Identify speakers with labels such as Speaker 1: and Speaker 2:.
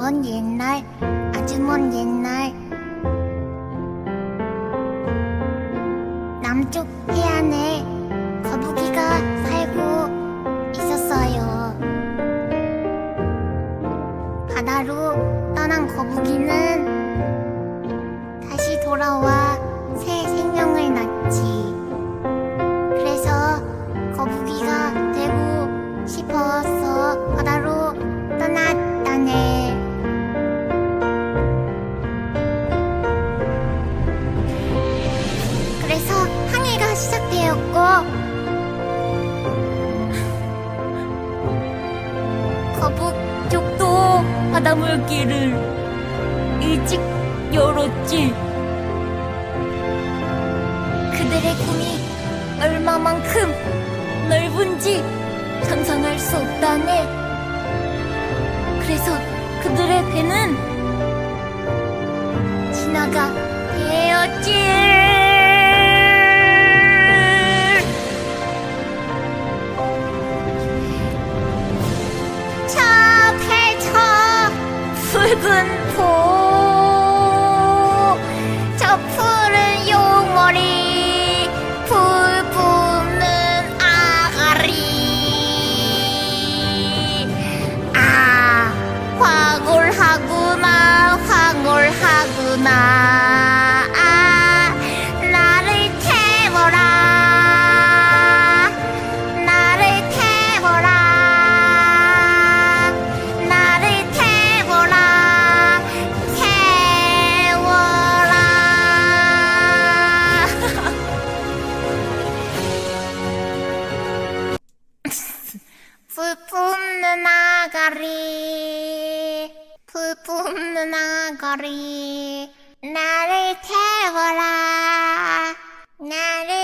Speaker 1: 먼 옛날, 아주 먼 옛날. 남쪽 해안에 거북이가 살고 있었어요. 바다로 떠난 거북이는 시작되었고 거북
Speaker 2: 쪽도 바닷물길을 일찍 열었지. 그들의 꿈이 얼마만큼 넓은지 상상할 수 없다네. 그래서 그들의 배는
Speaker 1: 진화가
Speaker 2: 되었지.
Speaker 1: 啊 아가리. 불뿜는 아가리. 나를 태워라. 나를